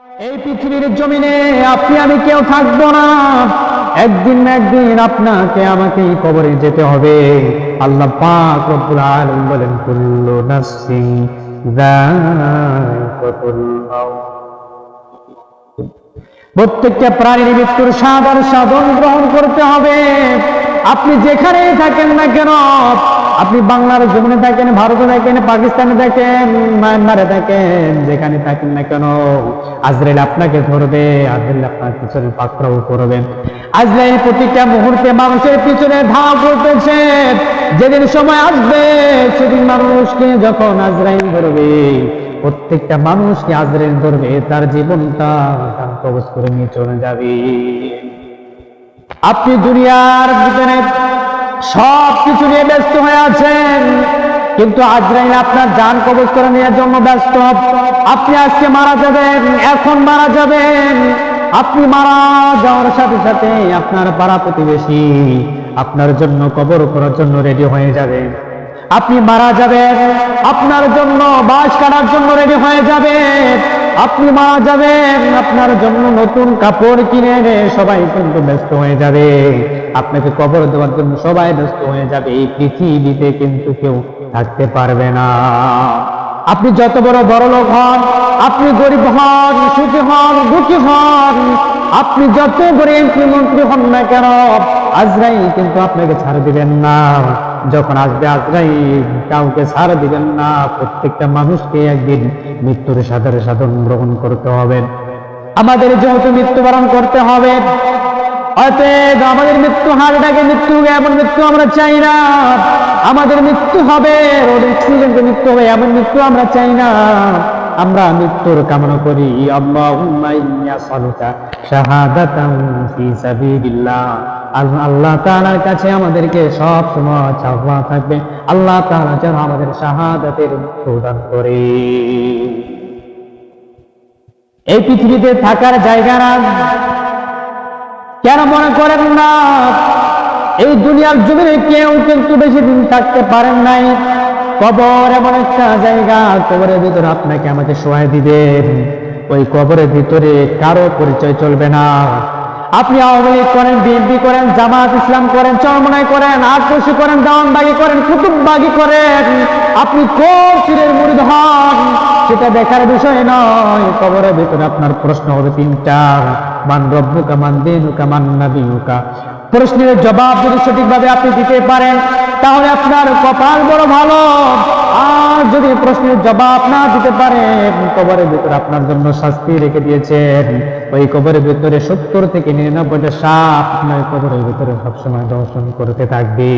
এই পৃথিবীর জমিনে আপনি আমি কেউ থাকব না। একদিন না একদিন আপনাকে আমাকে কবরে যেতে হবে। আল্লাহ পাক রব্বুল বলেন, কুল্লু মাউত। প্রত্যেকটা প্রাণীর মৃত্যুর স্বাদ আর সাধন গ্রহণ করতে হবে। আপনি যেখানেই থাকেন না কেন আপনি বাংলার জমিনে থাকেন, ভারতে থাকেন, পাকিস্তানে থাকেন, মায়ানমারে থাকেন, যেখানে থাকেন না কেন, আজরাইল আপনাকে ধরবে, আজরাইল আপনার পিছনে পাকড়াও করবে। আজরাইল প্রতিটা মুহূর্তে মানুষের পিছনে ধাওয়া করতেছে। যেদিন সময় আসবে, সেদিন মানুষকে যখন আজরাইল ধরবে, প্রত্যেকটা মানুষকে আজরের ধরবে, তার জীবনটা তার কবজ করে নিয়ে চলে যাবে। আপনি দুনিয়ার ভিতরে সব কিছু নিয়ে ব্যস্ত হয়ে আছেন। কিন্তু আজরাইল আপনার জান কবজ করে নেওয়ার জন্য ব্যস্ত। আপনি আজকে মারা যাবেন, এখন মারা যাবেন। আপনি মারা যাওয়ার সাথে সাথে আপনার পাড়া প্রতিবেশী আপনার জন্য কবর করার জন্য রেডি হয়ে যাবে। আপনি মারা যাবেন, আপনার জন্য বাস কাটার জন্য রেডি হয়ে যাবে। আপনি মারা যাবেন, আপনার জন্য নতুন কাপড় কিনে এনে সবাই কিন্তু ব্যস্ত হয়ে যাবে। আপনাকে কবর দেওয়ার জন্য সবাই ব্যস্ত হয়ে যাবে। এই পৃথিবীতে কিন্তু কেউ থাকতে পারবে না। আপনি যত বড় বড় লোক হন, আপনি গরিব হন, সুখী হন, দুঃখী হন, আপনি যত গরিব মন্ত্রী হন না কেন আজরাই কিন্তু আপনাকে ছাড় দিবেন না। যখন আসবে আজরাই কাউকে ছাড় দিবেন না। প্রত্যেকটা মানুষকে একদিন মৃত্যুর সাথে সাধন গ্রহণ করতে হবে। আমাদের যেহেতু মৃত্যুবরণ করতে হবে, অতএব আমাদের মৃত্যু হারটাকে মৃত্যু এমন মৃত্যু আমরা চাই না। আমাদের মৃত্যু হবে রোড মৃত্যু হবে, এমন মৃত্যু আমরা চাই না। আমরা মৃত্যুর কামনা করি। ইন্নী আসআলুকা ফি সাবিলিল্লাহ। আল্লাহ তাআলার কাছে আমাদেরকে সব সময় চাওয়া থাকবে। আল্লাহ তাআলা যেন আমাদের শাহাদাতের প্রদান করে। এই পৃথিবীতে থাকার জায়গা না কেন মনে করেন না? এই দুনিয়ার জমিনে কেউ কিন্তু বেশি দিন থাকতে পারেন নাই। কবর এমন একটা জায়গা, কবরের ভিতরে আপনাকে আমাকে সহায় দিবেন। ওই কবরের ভিতরে কারও পরিচয় চলবে না। আপনি আওয়ামী লীগ করেন, বিএনপি করেন জামাত ইসলাম করেন, চরমনাই করেন আক্রোশী করেন, দাওয়ানবাগি করেন, কুতুববাগি করেন, আপনি কোন পীরের মুরিদ হন? সেটা দেখার বিষয় নয়, কবরের ভিতরে আপনার প্রশ্ন হবে তিনটা, মান রব্বুকা, মান দিনুকা, মান নাবিয়ুকা। প্রশ্নের জবাব যদি সঠিকভাবে আপনি দিতে পারেন, তাহলে আপনার কপাল বড় ভালো। যদি প্রশ্নের জবাব না দিতে পারেন, কবরের ভিতরে আপনার জন্য শাস্তি রেখে দিয়েছেন। ওই কবরের ভিতরে সত্তর থেকে নিরানব্বইটা সাপ আপনার কবরের ভিতরে সবসময় দর্শন করতে থাকবে।